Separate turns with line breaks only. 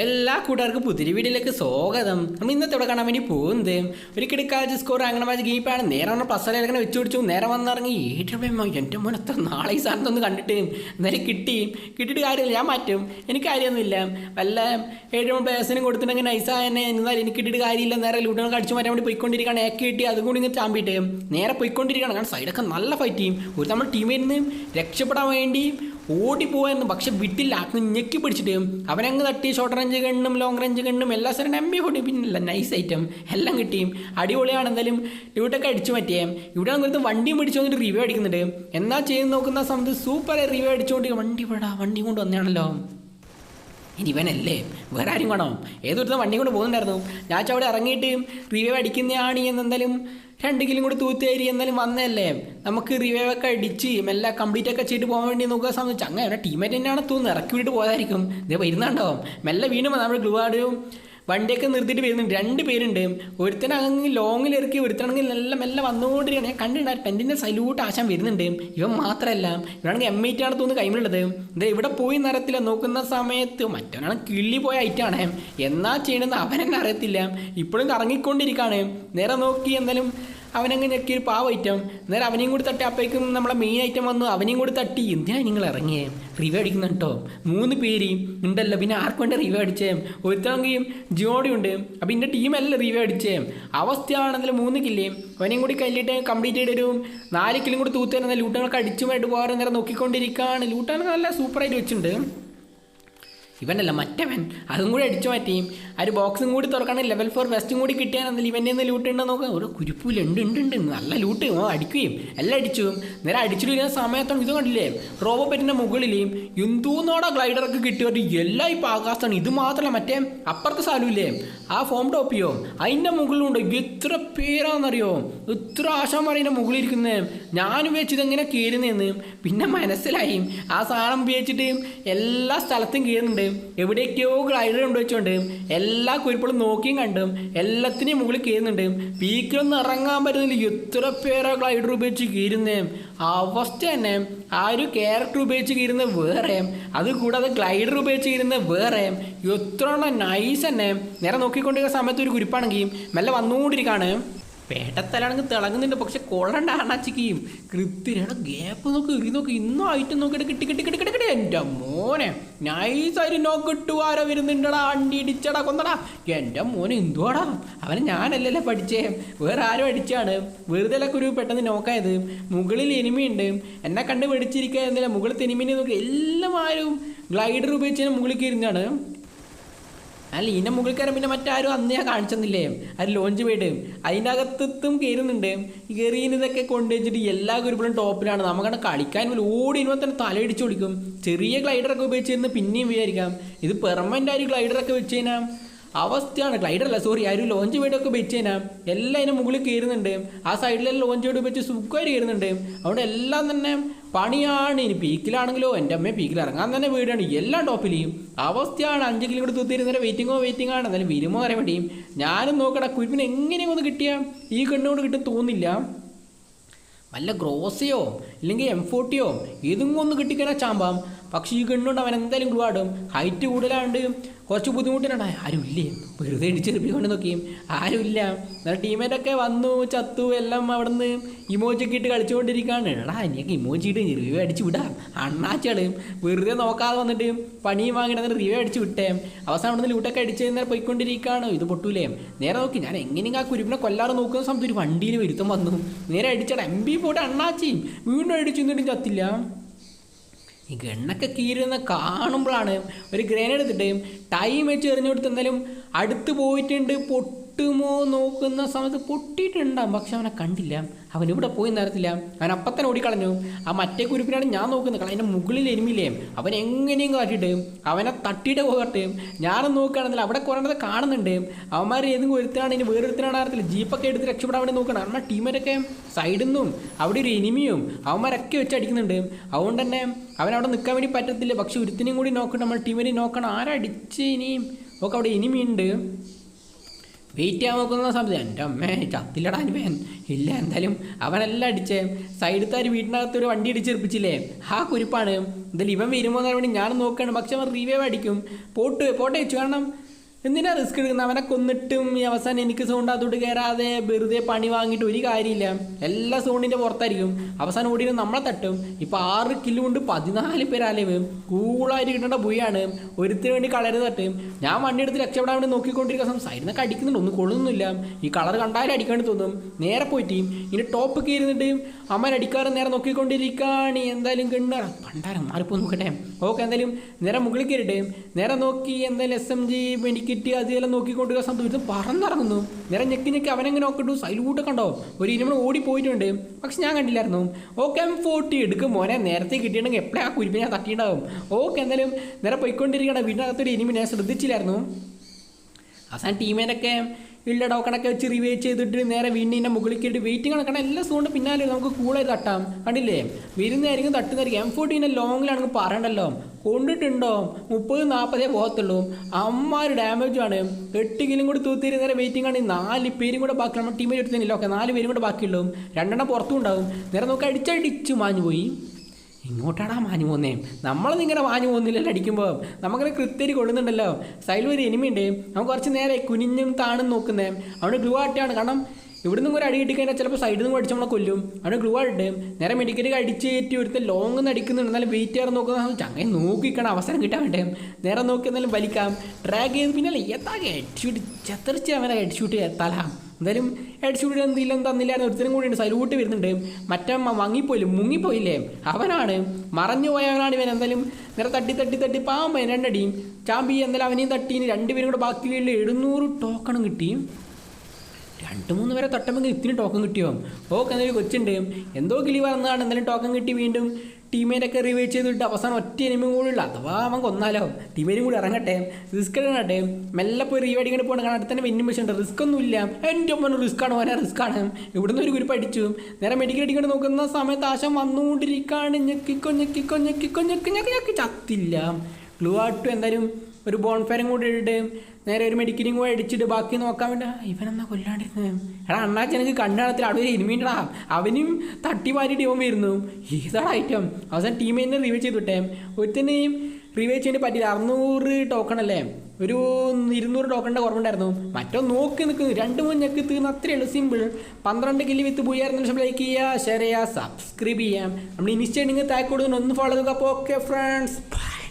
എല്ലാ കൂട്ടുകാർക്കും പുതിരി വീഡിയോയിലേക്ക് സ്വാഗതം. നമ്മൾ ഇന്നത്തെ ഇവിടെ കാണാൻ വേണ്ടി പോകുന്നത് ഒരു കിടക്കാജ് സ്കോർ അങ്ങനെ മാച്ച് ഗെയിപ്പാണ് നേരെ വന്ന പ്ലസ് പ്ലസ്സിലങ്ങനെ വെച്ച് പിടിച്ചു. നേരെ വന്നിറങ്ങി ഏറ്റവും എന്റെ മോൻ എത്ര നാളെ ഈ സാധനം ഒന്ന് കണ്ടിട്ട്. നേരെ കിട്ടി. കിട്ടിയിട്ട് കാര്യമില്ല. ഞാൻ മാറ്റും. എനിക്ക് കാര്യമൊന്നുമില്ല. വല്ല ഏഴ് പ്ലേസിനും കൊടുത്തിട്ടുണ്ടെങ്കിൽ നൈസാ തന്നെ എന്നാലും എനിക്ക് കിട്ടിയിട്ട് കാര്യമില്ല. നേരെ ലൂട്ടുകൾ അടിച്ചു മാറ്റാൻ വേണ്ടി പോയിക്കൊണ്ടിരിക്കുകയാണ്. ഏക്ക് കിട്ടി അതും കൂടി ഇങ്ങനെ ചാമ്പിയിട്ട് നേരെ പോയിക്കൊണ്ടിരിക്കുകയാണ്. കാരണം സൈഡൊക്കെ നല്ല ഫൈറ്റ് ചെയ്യും. ഒരു നമ്മൾ ടീമിൽ നിന്ന് രക്ഷപ്പെടാൻ വേണ്ടി ഓടിപ്പോയെന്ന് പക്ഷെ വിട്ടില്ല. അന്ന് ഞെക്കി പിടിച്ചിട്ട് അവനങ്ങ് തട്ടി ഷോർട്ട് റേഞ്ച് കണ്ണും ലോങ് റേഞ്ച് കണ്ണും എല്ലാ സ്ഥലം എം ബി ഫോർട്ടി പിന്നില്ല. നൈസ് ഐറ്റം എല്ലാം കിട്ടിയും അടിപൊളിയാണ് എന്തായാലും ഇവിടെയൊക്കെ അടിച്ചു മാറ്റിയേ. ഇവിടെ നമുക്ക് വണ്ടിയും പിടിച്ചു വന്നിട്ട് റിവ്യൂ അടിക്കുന്നുണ്ട്. എന്നാ ചെയ്ത് നോക്കുന്ന സമയത്ത് സൂപ്പർ റിവ്യൂ അടിച്ചുകൊണ്ട് വണ്ടി വിടാ വണ്ടി കൊണ്ട് വന്നതാണല്ലോ. ഇനി ഇവനല്ലേ? വേറെ ആരും വേണോ ഏതൊരു വണ്ടി കൊണ്ട് പോകുന്നുണ്ടായിരുന്നു. ഞാൻ അവിടെ ഇറങ്ങിയിട്ട് റിവൈവ് അടിക്കുന്നതാണ് എന്നെന്തായാലും രണ്ട് കിലും കൂടി തൂത്തേരി എന്നാലും വന്നതല്ലേ? നമുക്ക് റിവൈവ് ഒക്കെ അടിച്ച് എല്ലാം കംപ്ലീറ്റ് ഒക്കെ ചെയ്തിട്ട് പോകാൻ വേണ്ടി നോക്കുക സംബന്ധിച്ചു. അങ്ങനെ ടീമേറ്റ് തന്നെയാണ് തോന്നുന്നത്. ഇറക്കി വിട്ട് പോയതായിരിക്കും. ഇതേ വരുന്നുണ്ടാവും. മെല്ലെ വീണ്ടും നമ്മുടെ ഗ്ലുവാടും വണ്ടിയൊക്കെ നിർത്തിയിട്ട് വരുന്നുണ്ട്. രണ്ട് പേരുണ്ട്. ഒരുത്തനാണെങ്കിൽ ലോങ്ങിൽ ഇറക്കി ഒരുത്തനാണെങ്കിൽ നല്ല മെല്ലെ വന്നുകൊണ്ടിരിക്കുകയാണ്. ഞാൻ കണ്ടിട്ടുണ്ട് ടെന്റിന്റെ സൈലൂട്ട് ആശാൻ വരുന്നുണ്ട്. ഇവൻ മാത്രമല്ല ഇവനാണെങ്കിൽ എം ഐ ടി ആണ് തോന്നുന്നു കൈമിലുള്ളത്. ഇത് ഇവിടെ പോയി നിറത്തില്ല നോക്കുന്ന സമയത്ത് മറ്റവനാണ് കിള്ളി പോയ ഐറ്റാണ് എന്നാ ചെയ്യണമെന്ന് അവനെന്നെ അറിയത്തില്ല. ഇപ്പോഴും കറങ്ങിക്കൊണ്ടിരിക്കുകയാണ്. നേരെ നോക്കി എന്തായാലും അവനങ്ങ് പാവ ഐറ്റം നേരെ അവനെയും കൂടി തട്ടി അപ്പേക്കും നമ്മളെ മെയിൻ ഐറ്റം വന്നു അവനെയും കൂടി തട്ടി. എന്തിനാണ് നിങ്ങൾ ഇറങ്ങിയേ? റിവ്യൂ അടിക്കുന്ന കേട്ടോ മൂന്ന് പേര് ഉണ്ടല്ലോ. പിന്നെ ആർക്കും വേണ്ടി റിവ്യൂ അടിച്ചേ? ഒരുത്തണെങ്കിൽ ജിയോടി ഉണ്ട്. അപ്പം എന്റെ ടീമല്ല റിവ്യൂ അടിച്ചേ? അവസ്ഥയാണെന്നല്ല മൂന്ന് കില്ലേ അവനെയും കൂടി കല്ലിട്ട് കംപ്ലീറ്റ് ചെയ്ത് ഒരു നാല് കിലും കൂടി തൂത്തുതരുന്ന ലൂട്ടങ്ങളൊക്കെ അടിച്ചുമായിട്ട് പോകാറ് നേരെ നോക്കിക്കൊണ്ടിരിക്കുകയാണ് ലൂട്ടാനൊക്കെ നല്ല സൂപ്പറായിട്ട് വെച്ചിട്ടുണ്ട്. ഇവനല്ല മറ്റവൻ. അതും കൂടി അടിച്ചു മാറ്റിയും ആ ഒരു ബോക്സും കൂടി തുറക്കണം ലെവൽ ഫോർ വെസ്റ്റും കൂടി കിട്ടിയാണെന്നല്ല ഇവന്റെ ഒന്ന് ലൂട്ട് ഉണ്ടോ നോക്കാം. ഒരു കുരുപ്പൂല ഉണ്ട് ഉണ്ട് ഉണ്ട്. നല്ല ലൂട്ട് ഓ അടിക്കുകയും. എല്ലാം അടിച്ചു. നേരെ അടിച്ചിട്ട് വരുന്ന സമയത്താണ് ഇത് കണ്ടില്ലേ? റോബോ പെറ്റിന്റെ മുകളിൽ എന്തൂന്നോടെ ഗ്ലൈഡറൊക്കെ കിട്ടിയൊരു എല്ലാം ഇപ്പോൾ ആകാശമാണ് ഇത് മാത്രമല്ല മറ്റേ അപ്പുറത്തെ സ്ഥലമില്ലേ ആ ഫോം ടോപ്പിയോ അതിന്റെ മുകളിലുണ്ട് എത്ര പേരാണെന്നറിയോ എത്ര ആശാന്മാരതിന്റെ മുകളിൽ ഇരിക്കുന്നത് ഞാനും വെച്ച് ഇതെങ്ങനെ കയറുന്നതെന്ന് പിന്നെ മനസ്സിലായി. ആ സാധനം ഉപയോഗിച്ചിട്ട് എല്ലാ സ്ഥലത്തും കയറുന്നുണ്ട്. എവിടേക്കോ ഗ്ലൈഡർ കൊണ്ട് വെച്ചുകൊണ്ട് എല്ലാ കുരിപ്പളും നോക്കിയും കണ്ടും എല്ലാത്തിനെയും മുകളിൽ കയറുന്നുണ്ട്. പീക്കിലൊന്നും ഇറങ്ങാൻ പറ്റുന്നില്ല. എത്ര പേരാ ഗ്ലൈഡർ ഉപയോഗിച്ച് കീരുന്നേ അവസ്ഥ തന്നെ. ആ ഒരു ക്യാരക്ടർ ഉപയോഗിച്ച് കീരുന്ന വേറെ. അതുകൂടാതെ ഗ്ലൈഡർ ഉപയോഗിച്ച് കീരുന്ന വേറെ. എത്ര നൈസ് തന്നെ. നേരെ നോക്കിക്കൊണ്ടിരിക്കുന്ന സമയത്ത് ഒരു കുരിപ്പാണെങ്കിൽ മെല്ലെ വന്നുകൊണ്ടിരിക്കുകയാണ് പേട്ടത്തലാണെങ്കിൽ തിളങ്ങുന്നുണ്ട്. പക്ഷെ കൊള്ളണ്ട അണച്ചിക്കും കൃത്യമാണ് ഗ്യാപ്പ് നോക്ക് എറി നോക്ക്. ഇന്നും ആയിട്ട് നോക്കിയിട്ട് കിട്ടി കിട്ടി കിട്ടി കിട്ടി കിട്ടി. എന്റെ മോനെ നൈസായിട്ട് നോക്ക് കിട്ടുവാരോ വരുന്നുണ്ടടാ. അണ്ടി ഇടിച്ചടാ കൊന്നടാ. എന്റെ മോനെ എന്തുവാടാ? അവനെ ഞാനല്ലല്ലേ പഠിച്ചേ. വേറെ ആരും അടിച്ചാണ്. വെറുതെ ഒരു പെട്ടെന്ന് നോക്കായത് മുകളിൽ എനിമിയുണ്ട് എന്നെ കണ്ട് പിടിച്ചിരിക്കുക എന്നില്ല മുകളിൽ എനിമിനെ നോക്കി എല്ലാവരും ഗ്ലൈഡർ ഉപയോഗിച്ച് മുകളിൽ കയറുന്നതാണ്. അല്ല ഇതിന്റെ മുകളിൽ കയറാൻ പിന്നെ മറ്റാരും അന്ന് ഞാൻ കാണിച്ചെന്നില്ലേ? അത് ലോഞ്ച് പോയിട്ട് അതിന്റെ അകത്തെത്തും കയറുന്നുണ്ട് കയറിയതൊക്കെ കൊണ്ടുവച്ചിട്ട് എല്ലാ ഗ്രൂപ്പിലും ടോപ്പിലാണ്. നമുക്കവിടെ കളിക്കാൻ ഓടി ഇനുമ്പോൾ തന്നെ തലയിടിച്ച് കൊടുക്കും ചെറിയ ഗ്ലൈഡറൊക്കെ ഉപയോഗിച്ചിരുന്ന് പിന്നെയും വിചാരിക്കാം. ഇത് പെർമനന്റ് ആയി ഗ്ലൈഡറൊക്കെ വെച്ച് കഴിഞ്ഞാൽ അവസ്ഥയാണ്. ഗ്ലൈഡർ അല്ല സോറി ആ ഒരു ലോഞ്ച് വീടൊക്കെ വെച്ച് കഴിഞ്ഞാൽ എല്ലാം അതിന്റെ മുകളിൽ കയറുന്നുണ്ട്. ആ സൈഡിലെല്ലാം ലോഞ്ച് വീട് വെച്ച് സുഖമായിട്ട് കയറുന്നുണ്ട്. അവിടെ എല്ലാം തന്നെ പണിയാണ്. ഇനി പീക്കിലാണെങ്കിലോ എന്റെ അമ്മയെ പീക്കിൽ ഇറങ്ങാൻ തന്നെ വീടാണ്. എല്ലാം ടോപ്പിലെയും. അവസ്ഥയാണ് അഞ്ച് കിലോമീറ്റർ തൂത്തിരുന്നേരം വെയിറ്റിങ്ങോ വെയിറ്റിംഗ് ആണ്. എന്നാലും വിരുമോ അറിയാൻ വേണ്ടിയും ഞാനും നോക്കടാ കുരുപ്പിന് എങ്ങനെയും ഒന്ന് കിട്ടിയ? ഈ കണ്ണുകൊണ്ട് കിട്ടും തോന്നില്ല. വല്ല ഗ്രോസയോ ഇല്ലെങ്കിൽ എം ഫോർട്ടിയോ ഇതും ഒന്ന് കിട്ടിക്കാൻ ചാമ്പാം. പക്ഷേ ഈ കണ്ണുകൊണ്ട് അവൻ എന്തായാലും ഗ്ലൂ ആടും. ഹൈറ്റ് കൂടുതലാണ്ട് കുറച്ച് ബുദ്ധിമുട്ടിനാണ്. ആരുമില്ലേ? വെറുതെ ഇടിച്ചെറിപ്പിക്കൊണ്ട് നോക്കിയും ആരുമില്ല. എന്നാൽ ടീമേറ്റൊക്കെ വന്നു ചത്തു എല്ലാം അവിടെ നിന്ന് ഇമോജൊക്കെ ഇട്ട് കളിച്ചുകൊണ്ടിരിക്കുകയാണ്. എടാ എനിക്ക് ഇമോജി ഇട്ട് റിവ്യൂ അടിച്ച് വിടാം. അണ്ണാച്ചാൾ വെറുതെ നോക്കാതെ വന്നിട്ട് പണിയും വാങ്ങിയിട്ട് റിവ്യൂ അടിച്ച് വിട്ടേ. അവസാനം അവിടെ നിന്ന് ലൂട്ടൊക്കെ അടിച്ച് നേരെ പോയിക്കൊണ്ടിരിക്കുകയാണ്. ഇത് പൊട്ടൂലേ? നേരെ നോക്കി ഞാൻ എങ്ങനെയും ആ കുരുപ്പിനെ കൊല്ലാതെ നോക്കുന്ന സമയത്ത് ഒരു വണ്ടിയിൽ വരുത്തം വന്നു. നേരെ അടിച്ചടാ. എം ബി പോയിട്ട് അണ്ണാച്ചിയും വീണ്ടും അടിച്ചു എന്നിട്ടും ചത്തില്ല. ഈ ഗണ്ണൊക്കെ കീറുന്ന കാണുമ്പോഴാണ് ഒരു ഗ്രേനേഡ് എടുത്തിട്ട് ടൈം വെച്ച് എറിഞ്ഞു കൊടുത്ത് എന്തായാലും അടുത്ത് പോയിട്ടുണ്ട് പൊട്ടുമോ നോക്കുന്ന സമയത്ത് പൊട്ടിയിട്ടുണ്ടാവും. പക്ഷെ അവനെ കണ്ടില്ല. അവൻ ഇവിടെ പോയി നേരത്തില്ല അവൻ അപ്പത്തന്നെ ഓടിക്കളഞ്ഞു. ആ മറ്റേ കുരുപ്പിനാണ് ഞാൻ നോക്കുന്നത്. കാരണം അതിന്റെ മുകളിൽ എരുമില്ലേ അവൻ എങ്ങനെയും കാട്ടിയിട്ട് അവനെ തട്ടിയിട്ട് പോകട്ടെ. ഞാനും നോക്കുകയാണെന്നില്ല അവിടെ കുറേണ്ടത് കാണുന്നുണ്ട്. അവന്മാർ ഏതെങ്കിലും ഒരുത്തനാണ് ഇനി വേറൊരുത്തനാണ് അറിയത്തില്ല. ജീപ്പൊക്കെ എടുത്ത് രക്ഷപ്പെടാൻ വേണ്ടി നോക്കണം കാരണം ടീമരൊക്കെ സൈഡിൽ നിന്നും അവിടെ ഒരു എനിമിയും അവന്മാരൊക്കെ വെച്ച് അടിക്കുന്നുണ്ട്. അതുകൊണ്ട് തന്നെ അവനവിടെ നിൽക്കാൻ വേണ്ടി പറ്റത്തില്ല. പക്ഷെ ഒരുത്തിനെയും കൂടി നോക്കണം. നമ്മൾ ടീമിനെ നോക്കണം. ആരടിച്ച് ഇനിയും? ഒക്കെ അവിടെ എനിമിയുണ്ട്. വെയിറ്റ് ചെയ്യാൻ നോക്കുന്ന സമയത്ത് എന്റെ അമ്മേ ചത്തില്ലടാ വേൻ ഇല്ല എന്തായാലും അവനെല്ലാം അടിച്ചേ. സൈഡത്താര് വീട്ടിനകത്ത് ഒരു വണ്ടി ഇടിച്ചെറിപ്പിച്ചില്ലേ ആ കുരിപ്പാണ് എന്തായാലും ഇവൻ വരുമോ എന്നറിയാൻ വേണ്ടി ഞാൻ നോക്കുകയാണ് പക്ഷെ അവൻ റീവേവ് അടിക്കും. പോട്ട് പോട്ടെ വെച്ചു കാരണം എന്തിനാ റിസ്ക് എടുക്കുന്നത്? അവനെ കൊന്നിട്ടും ഈ അവസാനം എനിക്ക് സൗണ്ട് അതോട്ട് കയറാതെ വെറുതെ പണി വാങ്ങിയിട്ട് ഒരു കാര്യമില്ല. എല്ലാ സോണിന്റെ പുറത്തായിരിക്കും. അവസാനം ഓടിയിട്ട് നമ്മളെ തട്ടും. ഇപ്പോൾ ആറ് കിലോ കൊണ്ട് പതിനാല് പേരാലേവ് കൂളായിട്ട് കിട്ടേണ്ട ബുയാണ് ഒരുത്തിന് വേണ്ടി കളർ തട്ടും. ഞാൻ വണ്ടി എടുത്ത് രക്ഷപ്പെടാൻ വേണ്ടി നോക്കിക്കൊണ്ടിരിക്കുന്ന സൈഡിൽ നിന്നൊക്കെ അടിക്കുന്നുണ്ട്. ഒന്നും കൊള്ളുന്നില്ല ഈ കളർ കണ്ടാലും അടിക്കാണ്ട് തോന്നും. നേരെ പോയിട്ട് ഇനി ടോപ്പ് കയറുന്നിട്ട് അമ്മ അടിക്കാറ് നേരെ നോക്കിക്കൊണ്ടിരിക്കുകയാണ് എന്തായാലും കിണ്ണറ പണ്ടാരം മാറിപ്പോ നോക്കട്ടെ. ഓക്കെ എന്തായാലും നേരെ മുകളിൽ കയറിയിട്ട് നേരെ നോക്കി എന്തായാലും എസ് എം ജി മെഡിക്കറ്റ് അതെല്ലാം നോക്കിക്കൊണ്ടിരിക്കുന്ന സമയത്ത് ഇത് പറന്നിറങ്ങുന്നു നേരെ ഞെക്കി ഞെക്കി അവനെങ്ങനെ നോക്കിട്ടു സൈലൂട്ട് കണ്ടോ? ഒരു ഇരുമണി ഓടി പോയിട്ടുണ്ട്. പക്ഷെ ഞാൻ കണ്ടില്ലായിരുന്നു. ഓക്കെ എം ഫോർട്ടി എടുക്കും. മോനെ നേരത്തെ കിട്ടിയിട്ടുണ്ടെങ്കിൽ എപ്പോഴാ കുരിപ്പിനെ ഞാൻ തട്ടിയിട്ടുണ്ടാവും? ഓക്കെ എന്തായാലും നേരെ പോയിക്കൊണ്ടിരിക്കണം വീടിനകത്തൊരു ഇനിമി ഞാൻ ശ്രദ്ധിച്ചില്ലായിരുന്നു. അവസാനം ടീമേനൊക്കെ ഇല്ല ടോക്കണൊക്കെ വെച്ച് റിവൈവ് ചെയ്തിട്ട് നേരെ വീടിന്റെ മുകളിൽ കയറ്റി വെയിറ്റിംഗ് കണക്കണം എല്ലാ സോണിന്റെ പിന്നാലെ നമുക്ക് കൂളായി തട്ടാം. കണ്ടില്ലേ? വരുന്നതായിരിക്കും തട്ടുന്നതായിരിക്കും. എം ഫോർട്ടീന്റെ ലോങ്ങിലാണെങ്കിൽ പറയണ്ടല്ലോ. കൊണ്ടിട്ടുണ്ടോ? മുപ്പത് നാൽപ്പതേ പോകത്തുള്ളൂ. അമ്മാര് ഡാമേജാണ് എട്ട് കിലും കൂടി തൂത്തിരി നേരെ വെയിറ്റിംഗ് ആണ്. നാല് പേരും കൂടെ ബാക്കി നമ്മുടെ ടീമിൽ എടുത്തില്ല ഓക്കെ നാല് പേരും കൂടെ ബാക്കിയുള്ളൂ. രണ്ടെണ്ണം പുറത്തും ഉണ്ടാവും. നേരെ നോക്കി അടിച്ചടിച്ചു മാഞ്ഞു പോയി ഇങ്ങോട്ടാടാ മാഞ്ഞു പോന്നേ. നമ്മളൊന്നും ഇങ്ങനെ മാഞ്ഞു പോകുന്നില്ലല്ലോ അടിക്കുമ്പോൾ നമുക്കിങ്ങനെ കൃത്യരി കൊള്ളുന്നുണ്ടല്ലോ. സൈഡിൽ ഒരു എനിമി ഉണ്ട്. നമുക്ക് കുറച്ച് നേരെ കുനിഞ്ഞും താണും നോക്കുന്നേ. അവിടെ ഗ്ലൂ ആട്ടാണ് കാരണം ഇവിടെ നിന്നും ഒരു അടി കിട്ടിക്കഴിഞ്ഞാൽ ചിലപ്പോൾ സൈഡിൽ നിന്ന് അടിച്ച് നമ്മളെ കൊല്ലും. അവിടെ ഗ്ലൂ ആയിട്ട് നേരെ മെഡിക്കറ്റ് അടിച്ച് കയറ്റി ഒരുത്തൻ ലോങ് നിന്ന് അടിക്കുന്നുണ്ട്. എന്നാലും വെയിറ്റ് ചെയ്യാൻ നോക്കുന്ന ചങ്ങനെ നോക്കിക്കണം അവസരം കിട്ടാൻ വേണ്ടേ? നേരെ നോക്കി എന്നാലും വലിക്കാം. ട്രാക്ക് ചെയ്ത് പിന്നെ എത്താകെ ഹെഡ് ഷൂട്ട് അവനെ ഹെഡ് ഷൂട്ട് തല. എന്തായാലും ഷൂട്ട് എന്തെങ്കിലും തന്നില്ലായിരുന്നു ഒരുത്തരും കൂടി ഉണ്ട്. സൈലൂട്ട് വരുന്നുണ്ട്. മറ്റമ്മ വാങ്ങിപ്പോയില്ലേ മുങ്ങിപ്പോയില്ലേ? അവനാണ്. മറഞ്ഞു പോയവനാണ് ഇവൻ. എന്തായാലും നേരെ തട്ടി തട്ടി തട്ടി പാമ്പ രണ്ടടിയും ചാമ്പി എന്തായാലും അവനെയും തട്ടിന് രണ്ടുപേരും കൂടെ ബാക്കി വീട്ടിൽ എഴുന്നൂറ് ടോക്കണും കിട്ടി. രണ്ട് മൂന്ന് പേരെ തട്ടുമ്പോൾ ഇത്തിരി ടോക്കൺ കിട്ടിയോ? ഓക്കെ എന്തെങ്കിലും കൊച്ചുണ്ട്. എന്തോ കിളി പറഞ്ഞതാണ്. എന്തായാലും ടോക്കൺ കിട്ടി വീണ്ടും. ടീമേറ്റൊക്കെ റിവൈവ് ചെയ്തിട്ട് അവസാനം ഒറ്റ എനിമയും കൂടി ഉള്ള. അഥവാ അവൻ കൊന്നാലോ. ടീമേരും കൂടി ഇറങ്ങട്ടെ. റിസ്ക് എടുക്കട്ടെ മെല്ലെ പോയി റീവ് അടിക്കാൻ പോകണം കാരണം അടുത്ത് തന്നെ വെന്നും ഉണ്ട്. റിസ്ക് ഒന്നും ഇല്ല. എന്റെ ഒപ്പം റിസ്ക് ആണ് ഓരോ റിസ്ക് ആണ്. ഇവിടുന്ന് ഒരു കുരിപ്പ് അടിച്ചു. നേരെ മെഡിക്കൽ അടിക്കൊണ്ട് നോക്കുന്ന സമയത്ത് ആശം വന്നുകൊണ്ടിരിക്കുകയാണ്. ഞെക്കിക്കോ ഞെക്കിക്കോ ഞെക്കിക്കോ ഞെക്കി ഞെക്കി ഞെക്കി ചത്തില്ല ഗ്ലൂ ആട്ടു എന്തായാലും ഒരു ബോൺഫയറും കൂടി ഇട്ടിട്ട് നേരെ ഒരു മെഡിക്കലും പോയി അടിച്ചിട്ട് ബാക്കി നോക്കാൻ വേണ്ടി ഇവനെന്നാ കൊല്ലാണ്ടിരുന്നത് എടാ അണ്ണാച്ചി എനിക്ക് കണ്ണാണത്തിൽ അവിടെ ഒരു ഇരുമീണ്ടടാ അവനും തട്ടി മാറ്റിയിട്ട് ഇവൻ വരുന്നു. ഏതാണ് ഐറ്റം അവസാനം ടീം തന്നെ റിവൈവ് ചെയ്തു വിട്ടേ ഒരുത്തനെയും റിവൈവ് ചെയ്യാൻ പറ്റിയില്ല. അറുന്നൂറ് ടോക്കൺ അല്ലേ? ഒരു ഇരുന്നൂറ് ടോക്കണിന്റെ കുറവുണ്ടായിരുന്നു മറ്റോ നോക്കി നിൽക്കുന്നു രണ്ട് മൂന്ന് ഞെക്ക് തീർന്ന് അത്രയേ ഉള്ളൂ. സിമ്പിൾ പന്ത്രണ്ട് കിലി വിത്ത് പൂയായിരുന്ന നിമിഷം ലൈക്ക് ചെയ്യുക ഷെയർ ചെയ്യുക സബ്സ്ക്രൈബ് ചെയ്യാം നമ്മൾ ഇൻസ്റ്റ നിങ്ങൾ താഴെ കൊടുക്കുന്നു. ഒന്ന് ഫോളോ ചെയ്യുക. അപ്പോൾ ഓക്കെ ഫ്രണ്ട്സ് ബൈ